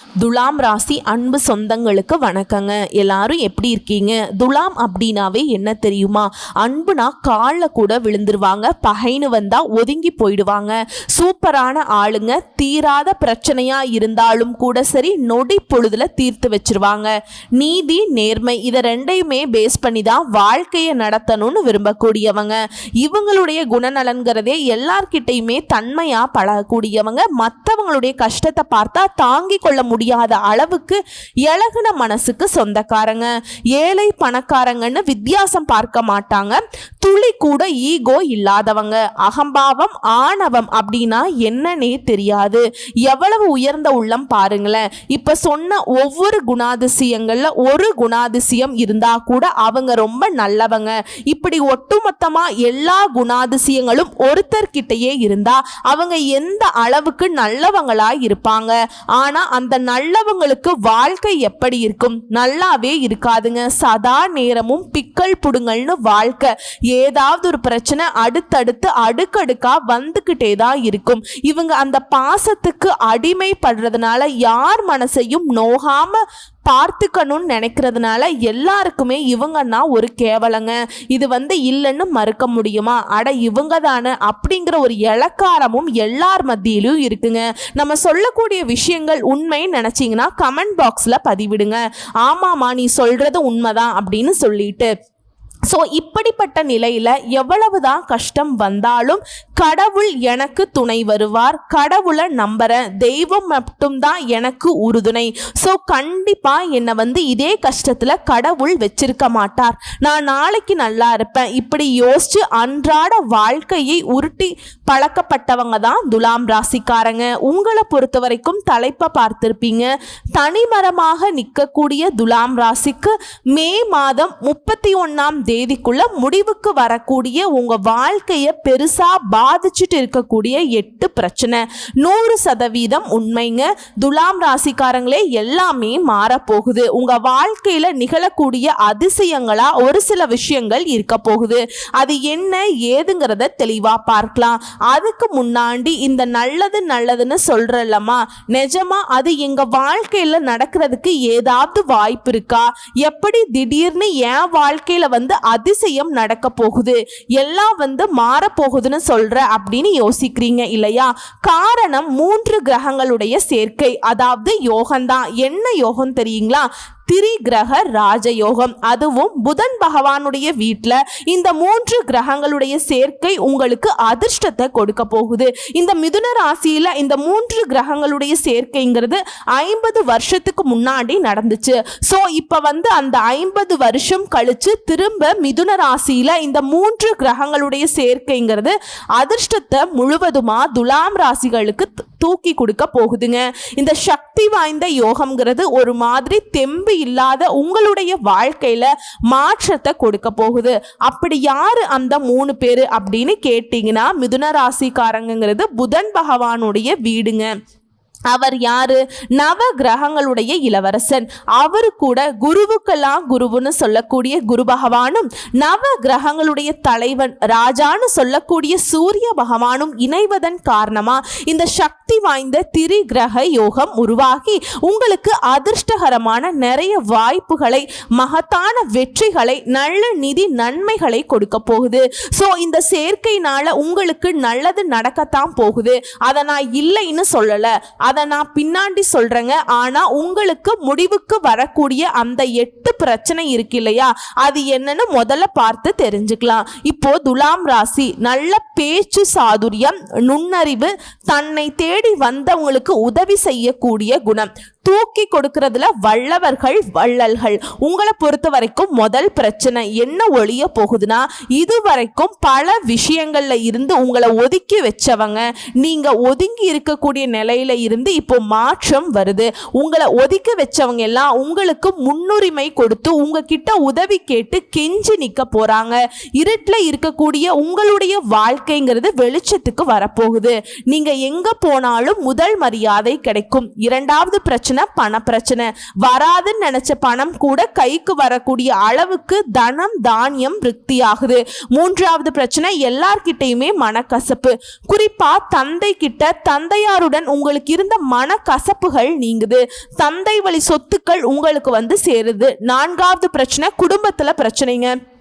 துலாம் ராசி அன்பு சொந்தங்களுக்கு வணக்கங்க. எல்லாரும் எப்படி இருக்கீங்க? துலாம் அப்படின்னாவே என்ன தெரியுமா? அன்புனா காலில் கூட விழுந்துருவாங்க. பகைன்னு வந்தால் ஒதுங்கி போயிடுவாங்க. சூப்பரான ஆளுங்க. தீராத பிரச்சனையாக இருந்தாலும் கூட சரி நொடி பொழுதுல தீர்த்து வச்சிருவாங்க. நீதி நேர்மை இதை ரெண்டையுமே பேஸ் பண்ணி தான் வாழ்க்கையை நடத்தணும்னு விரும்பக்கூடியவங்க. இவங்களுடைய குணநலன்கிறதே எல்லார்கிட்டையுமே தன்மையாக பழகக்கூடியவங்க. மற்றவங்களுடைய கஷ்டத்தை பார்த்தா தாங்கிக் கொள்ள முடியாத அளவுக்கு இழகுன மனசுக்கு சொந்தக்காரங்க. ஏழை பணக்காரங்கன்னு வித்தியாசம் பார்க்க மாட்டாங்க. துளி கூட ஈகோ இல்லாதவங்க. அகம்பாவம் ஆணவம் அப்படின்னா என்னன்னே தெரியாது. எவ்வளவு உயர்ந்த உள்ளம் பாருங்களேன். இப்ப சொன்ன ஒவ்வொரு குணாதிசயங்கள்ல ஒரு குணாதிசயம் இருந்தா கூட அவங்க ரொம்ப நல்லவங்க. இப்படி ஒட்டுமொத்தமா எல்லா குணாதிசயங்களும் ஒருத்தர்கிட்டயே இருந்தா அவங்க எந்த அளவுக்கு நல்லவங்களா இருப்பாங்க ஆனா அந்த நல்லவங்களுக்கு வாழ்க்கை எப்படி இருக்கும்? நல்லாவே இருக்காதுங்க. சதா நேரமும் பிக்கல் புடுங்கல்னு வாழ்க்கை. ஏதாவது ஒரு பிரச்சனை அடுத்தடுத்து அடுக்கடுக்கா வந்துக்கிட்டே தான் இருக்கும். இவங்க அந்த பாசத்துக்கு அடிமைப்படுறதுனால யார் மனசையும் நோகாம பார்த்துக்கணும்னு நினைக்கிறதுனால எல்லாருக்குமே இவங்கன்னா ஒரு கேவலங்க. இது வந்து இல்லைன்னு மறுக்க முடியுமா? அட இவங்க தானே அப்படிங்கிற ஒரு இலக்காரமும் எல்லார் மத்தியிலும் இருக்குங்க. நம்ம சொல்லக்கூடிய விஷயங்கள் உண்மைன்னு நினச்சிங்கன்னா கமெண்ட் பாக்ஸில் பதிவிடுங்க. ஆமாம்மா நீ சொல்கிறது உண்மைதான் அப்படின்னு சொல்லிட்டு. ஸோ இப்படிப்பட்ட நிலையில் எவ்வளவுதான் கஷ்டம் வந்தாலும் கடவுள் எனக்கு துணை வருவார். கடவுளை நம்புகிறேன் தெய்வம் மட்டும்தான் எனக்கு உறுதுணை. ஸோ கண்டிப்பாக என்னை வந்து இதே கஷ்டத்தில் கடவுள் வச்சிருக்க மாட்டார். நான் நாளைக்கு நல்லா இருப்பேன். இப்படி யோசித்து அன்றாட வாழ்க்கையை உருட்டி பழக்கப்பட்டவங்க தான் துலாம் ராசிக்காரங்க. உங்களை பொறுத்த வரைக்கும் தலைப்பை பார்த்துருப்பீங்க. தனிமரமாக நிற்கக்கூடிய துலாம் ராசிக்கு மே மாதம் முப்பத்தி ஒன்றாம் தேதிக்குள்ள முடிவுக்கு வரக்கூடிய உங்க வாழ்க்கையை பெருசா பாதிச்சுட்டு இருக்கக்கூடிய எட்டு பிரச்சனை. நூறு சதவீதம் உண்மைங்க. துலாம் ராசிக்காரங்களே எல்லாமே மாறப்போகுது. உங்க வாழ்க்கையில நிகழக்கூடிய அதிசயங்களா ஒரு சில விஷயங்கள் இருக்க போகுது. அது என்ன ஏதுங்கிறத தெளிவா பார்க்கலாம். அதுக்கு முன்னாடி இந்த நல்லது நல்லதுன்னு சொல்றல்லம்மா நிஜமா அது எங்க வாழ்க்கையில நடக்கிறதுக்கு ஏதாவது வாய்ப்பு இருக்கா? எப்படி திடீர்னு என் வாழ்க்கையில வந்து அதிசயம் நடக்க போகுது. எல்லாம் வந்து மாறப்போகுதுன்னு சொல்ற அப்படின்னு யோசிக்கிறீங்க இல்லையா? காரணம் மூன்று கிரகங்களுடைய சேர்க்கை. அதாவது யோகம்தான். என்ன யோகம் தெரியுங்களா? திரிகிரக ராஜயோகம். அதுவும் புதன் பகவானுடைய வீட்டில் இந்த மூன்று கிரகங்களுடைய சேர்க்கை உங்களுக்கு அதிர்ஷ்டத்தை கொடுக்க போகுது. இந்த மிதுன ராசியில் இந்த மூன்று கிரகங்களுடைய சேர்க்கைங்கிறது ஐம்பது வருஷத்துக்கு முன்னாடி நடந்துச்சு. ஸோ இப்போ வந்து அந்த ஐம்பது வருஷம் கழிச்சு திரும்ப மிதுன ராசியில் இந்த மூன்று கிரகங்களுடைய சேர்க்கைங்கிறது அதிர்ஷ்டத்தை முழுவதுமா துலாம் ராசிகளுக்கு தூக்கி கொடுக்க போகுதுங்க. இந்த சக்தி வாய்ந்த யோகம்ங்கிறது ஒரு மாதிரி தெம்பு இல்லாத உங்களுடைய வாழ்க்கையில மாற்றத்தை கொடுக்க போகுது. அப்படி யாரு அந்த மூணு பேர் அப்படின்னு கேட்டிங்கன்னா மிதுன ராசிக்காரங்கிறது புதன் பகவானுடைய வீடுங்க. அவர் யாரு? நவ கிரகங்களுடைய இளவரசன். அவரு கூட குருவுக்கெல்லாம் குருவுன்னு சொல்லக்கூடிய குரு பகவானும் நவ கிரகங்களுடைய தலைவன் ராஜான்னு சொல்லக்கூடிய சூரிய பகவானும் இணைவதன் காரணமா இந்த சக்தி வாய்ந்த திரி கிரக யோகம் உருவாகி உங்களுக்கு அதிர்ஷ்டகரமான நிறைய வாய்ப்புகளை மகத்தான வெற்றிகளை நல்ல நிதி நன்மைகளை கொடுக்க போகுது. ஸோ இந்த சேர்க்கையினால உங்களுக்கு நல்லது நடக்கத்தான் போகுது. அதை நான் இல்லைன்னு சொல்லலை. அதை நான் பின்னாடி சொல்கிறேங்க ஆனால் உங்களுக்கு முடிவுக்கு வரக்கூடிய அந்த எட்டு பிரச்சனை இருக்கு இல்லையா? அது என்னன்னு முதல்ல பார்த்து தெரிஞ்சுக்கலாம். இப்போ துலாம் ராசி நல்ல பேச்சு சாதுரியம் நுண்ணறிவு தன்னை தேடி வந்தவங்களுக்கு உதவி செய்யக்கூடிய குணம். தூக்கி கொடுக்கறதுல வல்லவர்கள் வள்ளல்கள். உங்களை பொறுத்த வரைக்கும் முதல் பிரச்சனை என்ன ஒழிய போகுதுன்னா இது வரைக்கும் பல விஷயங்கள்ல இருந்து உங்களை ஒதுக்கி வச்சவங்க. நீங்க ஒதுங்கி இருக்கக்கூடிய நிலையில இருந்து இப்போ மாற்றம் வருது. உங்களை ஒதுக்கி வச்சவங்க எல்லாம் உங்களுக்கு முன்னுரிமை கொடுத்து உங்ககிட்ட உதவி கேட்டு கெஞ்சி நிக்க போறாங்க. இருட்டில் இருக்கக்கூடிய உங்களுடைய வாழ்க்கைங்கிறது வெளிச்சத்துக்கு வரப்போகுது. நீங்க எங்க போனாலும் முதல் மரியாதை கிடைக்கும். இரண்டாவது பிரச்சனை பண பிரச்சனை வராதுன்னு நினைச்ச பணம் கூட கைக்கு வரக்கூடிய அளவுக்கு தனம் தானியம் விருத்தி ஆகுது மூன்றாவது பிரச்சனை எல்லார்கிட்டயுமே மனக்கசப்பு. குறிப்பா தந்தை கிட்ட தந்தையாருடன் உங்களுக்கு இருந்த மனக்கசப்புகள் நீங்குது? தந்தை வழி சொத்துக்கள் உங்களுக்கு வந்து சேருது. நான்காவது பிரச்சனை குடும்பத்துல பிரச்சனைங்க.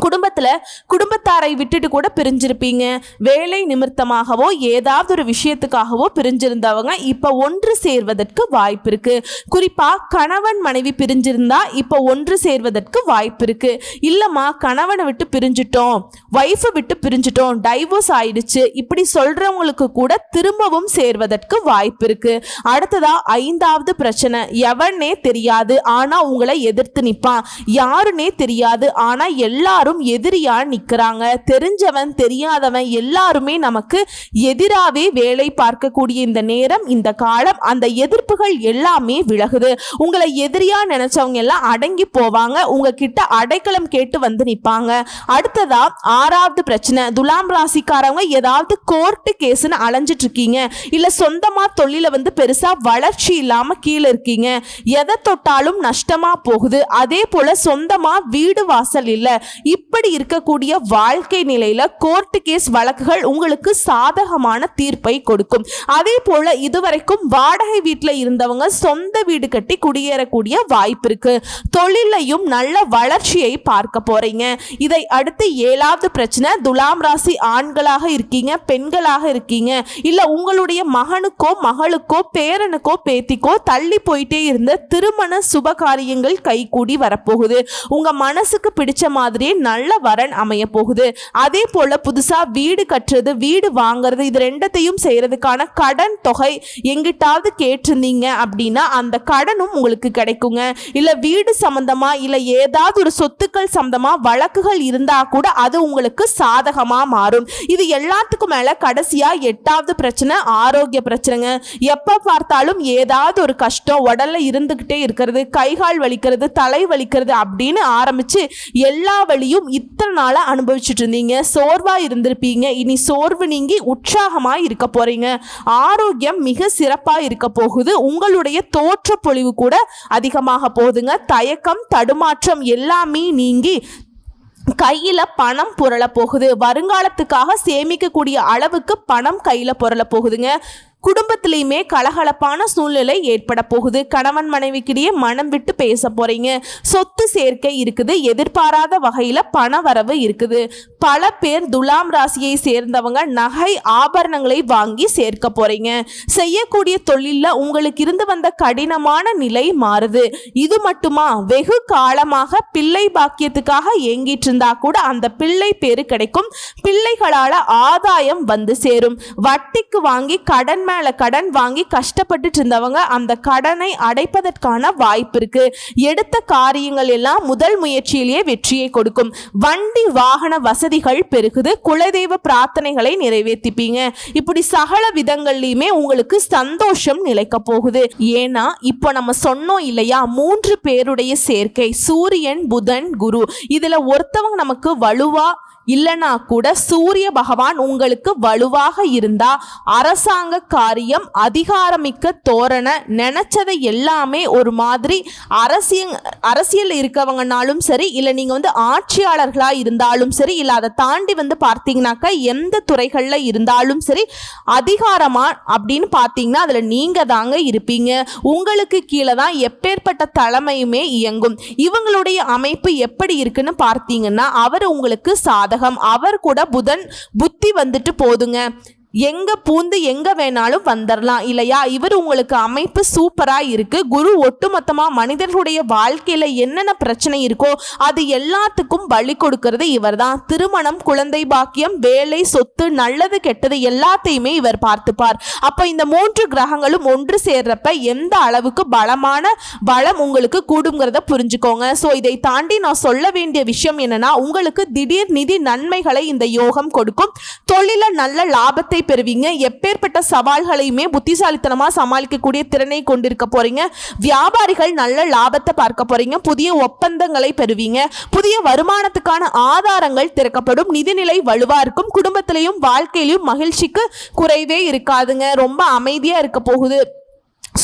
குடும்பத்தில் குடும்பத்தாரை விட்டுட்டு கூட பிரிஞ்சிருப்பீங்க. வேலை நிமித்தமாகவோ ஏதாவது ஒரு விஷயத்துக்காகவோ பிரிஞ்சிருந்தவங்க இப்போ ஒன்று சேர்வதற்கு வாய்ப்பு இருக்கு. குறிப்பாக கணவன் மனைவி பிரிஞ்சிருந்தா இப்போ ஒன்று சேர்வதற்கு வாய்ப்பு இருக்கு. இல்லைம்மா கணவனை விட்டு பிரிஞ்சிட்டோம். ஒய்ஃபை விட்டு பிரிஞ்சிட்டோம். டைவோர்ஸ் ஆயிடுச்சு. இப்படி சொல்றவங்களுக்கு கூட திரும்பவும் சேர்வதற்கு வாய்ப்பு இருக்கு. அடுத்ததா ஐந்தாவது பிரச்சனை. எவனே தெரியாது. ஆனா உங்களை எதிர்த்து நிற்பான் யாருன்னே தெரியாது. ஆனா எல்லாரும் எதிரியா நிக்கிறாங்க தெரிஞ்சவன் தெரியாதவன் எல்லாருமே நமக்கு எதிராவே வேலை பார்க்கக்கூடிய இந்த நேரம் இந்த காலம் அந்த எதிர்ப்புகள் எல்லாமே விலகுது. உங்களை எதிரியா நினைச்சவங்க எல்லாம் அடங்கி போவாங்க. உங்ககிட்ட அடைக்கலம் கேட்டு வந்து நிப்பாங்க. அடுத்ததா ஆறாவது பிரச்சனை துலாம் ராசிக்காரவங்க ஏதாவது கோர்ட்டு கேஸ்னு அலைஞ்சிட்டு இருக்கீங்க. இல்ல சொந்தமா தொழில வந்து பெருசா வளர்ச்சி இல்லாம கீழே இருக்கீங்க. எதை தொட்டாலும் நஷ்டமா போகுது. அதே போல சொந்தமா வீடு வாசல் இல்ல. இப்படி இருக்கக்கூடிய வாழ்க்கை நிலையில கோர்ட்டு கேஸ் வழக்குகள் உங்களுக்கு சாதகமான தீர்ப்பை கொடுக்கும். அதே போல இதுவரைக்கும் வாடகை வீட்டில் இருந்தவங்க சொந்த வீடு கட்டி குடியேறக்கூடிய வாய்ப்பு இருக்கு. தொழிலையும் நல்ல வளர்ச்சியை பார்க்க போறீங்க. இதை அடுத்து ஏழாவது பிரச்சனை துலாம் ராசி ஆண்களாக இருக்கீங்க பெண்களாக இருக்கீங்க. இல்ல உங்களுடைய மகனுக்கோ மகளுக்கோ பேரனுக்கோ பேத்திக்கோ தள்ளி போயிட்டே இருந்த திருமண சுப காரியங்கள் கைகூடி வரப்போகுது. உங்க மனசுக்கு பிடிச்ச மாதிரியே நல்ல வரன் அமைய போகுது. அதே போல புதுசா வீடு கட்டுறது வீடு வாங்குறது இது ரெண்டத்தையும் செய்யறதுக்கான கடன் தொகை எங்கிட்டாவது கேட்டிருந்தீங்க அப்படின்னா அந்த கடனும் உங்களுக்கு கிடைக்குங்க. இல்ல வீடு சம்பந்தமா இல்ல ஏதாவது ஒரு சொத்துக்கள் சம்பந்தமா வழக்குகள் இருந்தா கூட அது உங்களுக்கு சாதகமா மாறும். இது எல்லாத்துக்கும் மேல கடைசியா எட்டாவது பிரச்சனை ஆரோக்கிய பிரச்சனைங்க. எப்ப பார்த்தாலும் ஏதாவது ஒரு கஷ்டம் உடல்ல இருந்துகிட்டே இருக்கிறது கைகால் வலிக்கிறது தலை வலிக்கிறது அப்படின்னு ஆரம்பிச்சு எல்லா வழியும் இத்தனை நாளாக அனுபவிச்சுட்டு இருந்தீங்க. சோர்வாக இருந்திருப்பீங்க. இனி சோர்வு நீங்கி உற்சாகமாக இருக்க போகிறீங்க ஆரோக்கியம் மிக சிறப்பாக இருக்க போகுது. உங்களுடைய தோற்ற பொழிவு கூட அதிகமாக போகுதுங்க. தயக்கம் தடுமாற்றம் எல்லாமே நீங்கி கையில் பணம் புரள போகுது. வருங்காலத்துக்காக சேமிக்கக்கூடிய அளவுக்கு பணம் கையில் புரள போகுதுங்க. குடும்பத்திலையுமே கலகலப்பான சூழ்நிலை ஏற்பட போகுது. கணவன் மனைவிக்கிடையே மனம் விட்டு பேச போறீங்க. சொத்து சேர்க்கை இருக்குது. எதிர்பாராத வகையில் பண வரவு இருக்குது. பல பேர் துலாம் ராசியை சேர்ந்தவங்க நகை ஆபரணங்களை வாங்கி சேர்க்க போறீங்க. செய்யக்கூடிய தொழிலில் உங்களுக்கு இருந்து வந்த கடினமான நிலை மாறுது. இது மட்டுமா? வெகு காலமாக பிள்ளை பாக்கியத்துக்காக ஏங்கிட்டு இருந்தா கூட அந்த பிள்ளை பேரு கிடைக்கும். பிள்ளைகளால ஆதாயம் வந்து சேரும். வட்டிக்கு வாங்கி கடன் மேல கடன் வாங்கி கஷ்டப்பட்டுட்டு இருந்தவங்க அந்த கடனை அடைப்பதற்கான வாய்ப்பு இருக்கு. எடுத்த காரியங்கள் எல்லாம் முதல் முயற்சியிலேயே வெற்றியை கொடுக்கும். வண்டி வாகன வசதிகள் பெருகுது. குலதெய்வ பிரார்த்தனைகளை நிறைவேற்றிப்பீங்க இப்படி சகல விதங்கள்லையுமே உங்களுக்கு சந்தோஷம் நிலைக்க போகுது. ஏன்னா இப்போ நம்ம சொன்னோம் இல்லையா? மூன்று பேருடைய சேர்க்கை சூரியன் புதன் குரு. இதுல ஒருத்தவங்க நமக்கு வலுவா இல்லைனா கூட சூரிய பகவான் உங்களுக்கு வலுவாக இருந்தா அரசாங்க காரியம் அதிகாரமிக்க தோரண நினைச்சதை எல்லாமே ஒரு மாதிரி அரசியல் அரசியல் இருக்கவங்கனாலும் சரி இல்லை நீங்கள் வந்து ஆட்சியாளர்களாக இருந்தாலும் சரி இல்லை அதை தாண்டி வந்து பார்த்தீங்கன்னாக்கா எந்த துறைகளில் இருந்தாலும் சரி அதிகாரமாக அப்படின்னு பார்த்தீங்கன்னா அதில் நீங்கள் தாங்க இருப்பீங்க. உங்களுக்கு கீழே தான் எப்பேற்பட்ட தலைமையுமே இயங்கும். இவங்களுடைய அமைப்பு எப்படி இருக்குன்னு பார்த்தீங்கன்னா அவர் உங்களுக்கு சாதகம் அவர் கூட புதன் புத்தி வந்துட்டு போதுங்க. எங்க பூந்து எங்க வேணாலும் வந்துடலாம் இல்லையா? இவர் உங்களுக்கு அமைப்பு சூப்பரா இருக்கு. குரு ஒட்டுமொத்தமா மனிதர்களுடைய வாழ்க்கையில என்னென்ன பிரச்சனை இருக்கோ அது எல்லாத்துக்கும் பலி கொடுக்கறது இவர் தான் திருமணம் குழந்தை பாக்கியம் வேலை சொத்து நல்லது கெட்டது எல்லாத்தையுமே இவர் பார்த்துப்பார். அப்ப இந்த மூன்று கிரகங்களும் ஒன்று சேர்றப்ப எந்த அளவுக்கு பலமான பலம் உங்களுக்கு கூடுங்கிறத புரிஞ்சுக்கோங்க. ஸோ இதை தாண்டி நான் சொல்ல வேண்டிய விஷயம் என்னன்னா உங்களுக்கு திடீர் நிதி நன்மைகளை இந்த யோகம் கொடுக்கும். தொழில நல்ல லாபத்தை பெறுவீங்க. எப்பேற்பட்ட சவால்களையுமே புத்திசாலித்தனமா சமாளிக்கக்கூடிய திறனை கொண்டிருக்க போறீங்க. வியாபாரிகள் நல்ல லாபத்தை பார்க்க போறீங்க. புதிய ஒப்பந்தங்களை பெறுவீங்க. புதிய வருமானத்துக்கான ஆதாரங்கள் திறக்கப்படும். நிதிநிலை வலுவா இருக்கும். குடும்பத்திலையும் வாழ்க்கையிலையும் மகிழ்ச்சிக்கு குறைவே இருக்காதுங்க. ரொம்ப அமைதியா இருக்க போகுது.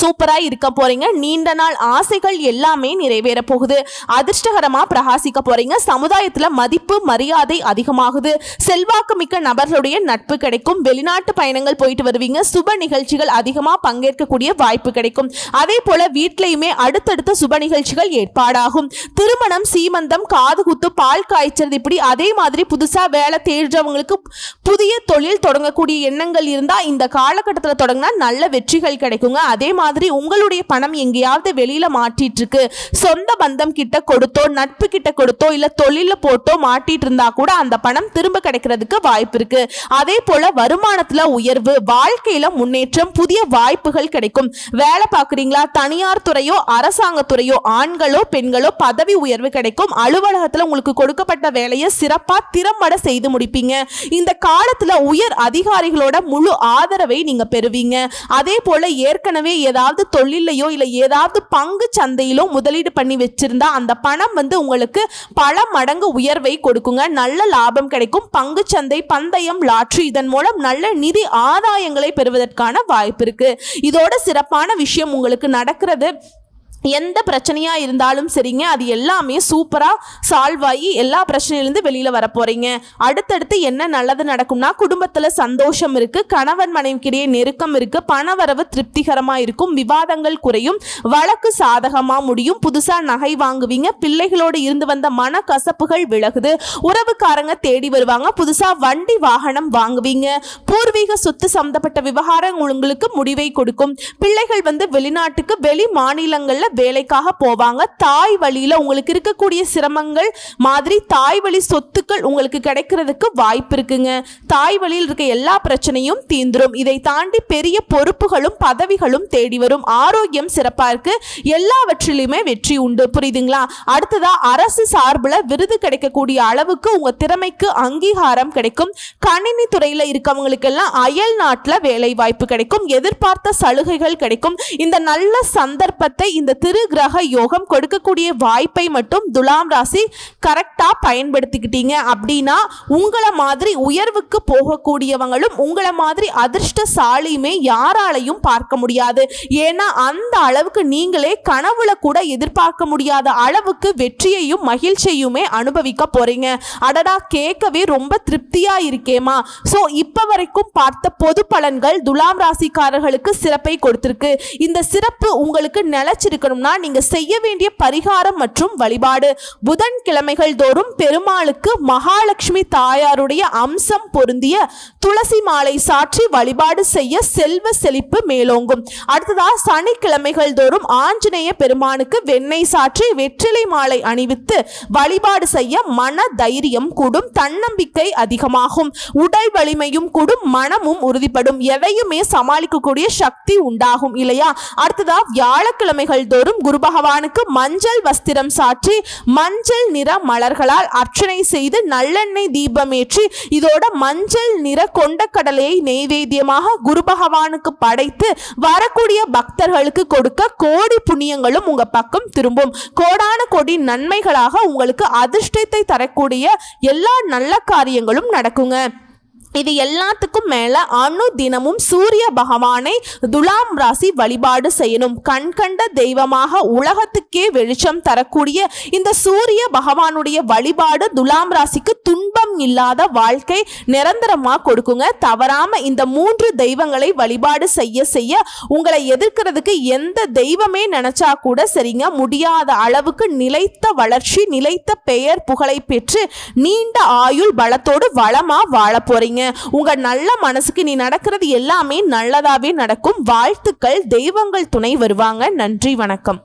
சூப்பரா இருக்க போறீங்க. நீண்ட நாள் ஆசைகள் எல்லாமே நிறைவேற போகுது. அதிர்ஷ்டகரமா பிரகாசிக்க போறீங்க. சமுதாயத்துல மதிப்பு மரியாதை அதிகமாகுது. செல்வாக்கு மிக்க நபர்களுடைய நட்பு கிடைக்கும். வெளிநாட்டு பயணங்கள் போயிட்டு வருவீங்க. சுப நிகழ்ச்சிகள் அதிகமா பங்கேற்கக்கூடிய வாய்ப்பு கிடைக்கும். அதே போல வீட்லையுமே அடுத்தடுத்த சுப நிகழ்ச்சிகள் ஏற்பாடாகும். திருமணம் சீமந்தம் காது குத்து பால் காய்ச்சல் இப்படி அதே மாதிரி புதுசா வேலை தேடுறவங்களுக்கு புதிய தொழில் தொடங்கக்கூடிய எண்ணங்கள் இருந்தா இந்த காலகட்டத்தில் தொடங்கினா நல்ல வெற்றிகள் கிடைக்குங்க. அதே மாதிரி உங்களுடைய பணம் எங்கேயாவது வெளியில மாட்டிட்டு இருக்கு சொந்த பந்தம் கிட்ட கொடுத்தோ நட்பு கிட்ட கொடுத்தோ இல்ல தொழில போட்டோ மாட்டிட்டு இருந்தா கூட அந்த பணம் திரும்ப கிடைக்கிறதுக்கு வாய்ப்பு இருக்கு. அதே போல வருமானத்துல உயர்வு வாழ்க்கையில முன்னேற்றம் புதிய வாய்ப்புகள் கிடைக்கும். வேலை பார்க்குறீங்களா? தனியார் துறையோ அரசாங்கத்துறையோ ஆண்களோ பெண்களோ பதவி உயர்வு கிடைக்கும். அலுவலகத்துல உங்களுக்கு கொடுக்கப்பட்ட வேலையை சிறப்பா திறம்பட செய்து முடிப்பீங்க. இந்த காலத்துல உயர் அதிகாரிகளோட முழு ஆதரவை நீங்க பெறுவீங்க. அதே போல ஏற்கனவே ஏதாவது தொழிலையோ இல்லை ஏதாவது பங்கு சந்தையிலோ முதலீடு பண்ணி வச்சிருந்தா அந்த பணம் வந்து உங்களுக்கு பல மடங்கு உயர்வை கொடுக்குங்க. நல்ல லாபம் கிடைக்கும். பங்கு சந்தை பந்தயம் லாட்ரி இதன் மூலம் நல்ல நிதி ஆதாயங்களை பெறுவதற்கான வாய்ப்பு இருக்கு. இதோட சிறப்பான விஷயம் உங்களுக்கு நடக்கிறது. எந்த பிரச்சனையாக இருந்தாலும் சரிங்க அது எல்லாமே சூப்பராக சால்வ் ஆகி எல்லா பிரச்சனையிலேருந்து வெளியில் வர போகிறீங்க அடுத்தடுத்து என்ன நல்லது நடக்கும்னா குடும்பத்தில் சந்தோஷம் இருக்குது கணவன் மனைவிக்கிடையே நெருக்கம் இருக்குது பணவரவு திருப்திகரமாக இருக்கும் விவாதங்கள் குறையும் வழக்கு சாதகமாக முடியும் புதுசாக நகை வாங்குவீங்க பிள்ளைகளோடு இருந்து வந்த மன கசப்புகள் விலகுது உறவுக்காரங்க தேடி வருவாங்க புதுசாக வண்டி வாகனம் வாங்குவீங்க பூர்வீக சொத்து சம்மந்தப்பட்ட விவகாரம் உங்களுக்கு முடிவை கொடுக்கும் பிள்ளைகள் வந்து வெளிநாட்டுக்கு வெளி மாநிலங்களில் வேலைக்காக போவாங்க. தாய் வழியில் உங்களுக்கு இருக்கக்கூடிய சிரமங்கள் மாதிரி தாய் வழி சொத்துக்கள் உங்களுக்கு கிடைக்கிறதுக்கு வாய்ப்பு இருக்குங்க. தாய் வழியில் இருக்க எல்லா பிரச்சனையும் தீந்துரும் இதை தாண்டி பெரிய பொறுப்புகளும் பதவிகளும் தேடி வரும். ஆரோக்கியம் சிறப்பாக இருக்கு. எல்லாவற்றிலுமே வெற்றி உண்டு. புரியுதுங்களா? அடுத்ததா அரசு சார்பில் விருது கிடைக்கக்கூடிய அளவுக்கு உங்க திறமைக்கு அங்கீகாரம் கிடைக்கும். கணினி துறையில் இருக்கவங்களுக்கெல்லாம் அயல் நாட்டில் வேலை வாய்ப்பு கிடைக்கும். எதிர்பார்த்த சலுகைகள் கிடைக்கும். இந்த நல்ல சந்தர்ப்பத்தை இந்த திரு கிரக யோகம் கொடுக்கக்கூடிய வாய்ப்பை மட்டும் துலாம் ராசி கரெக்டாக பயன்படுத்திக்கிட்டீங்க அப்படின்னா உங்களை மாதிரி உயர்வுக்கு போகக்கூடியவங்களும் உங்களை மாதிரி அதிர்ஷ்டசாலியுமே யாராலையும் பார்க்க முடியாது. ஏன்னா அந்த அளவுக்கு நீங்களே கனவுல கூட எதிர்பார்க்க முடியாத அளவுக்கு வெற்றியையும் மகிழ்ச்சியுமே அனுபவிக்க போறீங்க. அடடா கேட்கவே ரொம்ப திருப்தியா இருக்கேமா ஸோ இப்போ வரைக்கும் பார்த்த பொது பலன்கள் துலாம் ராசிக்காரர்களுக்கு சிறப்பை கொடுத்திருக்கு. இந்த சிறப்பு உங்களுக்கு நிலைச்சிருக்கணும்னா நீங்க செய்ய வேண்டிய பரிகாரம் மற்றும் வழிபாடு. புதன் கிழமைகள் தோறும் பெருமாளுக்கு மகாலட்சுமி தாயாருடைய அம்சம் பொருந்திய துளசி மாலை சாற்றி வழிபாடு செய்ய செல்வ செழிப்பு மேலோங்கும். அடுத்ததா சனிக்கிழமைகள் தோறும் ஆஞ்சநேய பெருமானுக்கு வெண்ணெய் சாற்றி வெற்றிலை மாலை அணிவித்து வழிபாடு செய்ய மன தைரியம் கூடும் தன்னம்பிக்கை அதிகமாகும். உடல் வலிமையும் கூடும் மனமும் உறுதிப்படும். எதையுமே சமாளிக்கக்கூடிய சக்தி உண்டாகும் இல்லையா? அடுத்ததா வியாழக்கிழமைகள் தினந்தோறும் குரு பகவானுக்கு மஞ்சள் வஸ்திரம் சாற்றி மஞ்சள் நிற மலர்களால் அர்ச்சனை செய்து நல்லெண்ணெய் தீபமேற்றி இதோட மஞ்சள் நிற கொண்ட கடலையை நெய்வேத்தியமாக குரு பகவானுக்கு படைத்து வரக்கூடிய பக்தர்களுக்கு கொடுக்க கோடி புண்ணியங்களும் உங்க பக்கம் திரும்பும். கோடான கோடி நன்மைகளாக உங்களுக்கு அதிர்ஷ்டத்தை தரக்கூடிய எல்லா நல்ல காரியங்களும் நடக்குங்க. இது எல்லாத்துக்கும் மேல அணு தினமும் சூரிய பகவானை துலாம் ராசி வழிபாடு செய்யணும். கண் கண்ட தெய்வமாக உலகத்துக்கே வெளிச்சம் தரக்கூடிய இந்த சூரிய பகவானுடைய வழிபாடு துலாம் ராசிக்கு துன்ப துன்பம் இல்லாத வாழ்க்கை நிரந்தரமா கொடுக்குங்க. தவறாம இந்த மூன்று தெய்வங்களை வழிபாடு செய்ய செய்ய உங்களை எதிர்க்கிறதுக்கு எந்த தெய்வமே நினைச்சா கூட சரிங்க முடியாத அளவுக்கு நிலைத்த வளர்ச்சி நிலைத்த பெயர் புகழை பெற்று நீண்ட ஆயுள் பலத்தோடு வளமா வாழ போறீங்க. உங்க நல்ல மனசுக்கு நீ நடக்கிறது எல்லாமே நல்லதாவே நடக்கும். வாழ்த்துக்கள் தெய்வங்கள் துணை வருவாங்க. நன்றி வணக்கம்.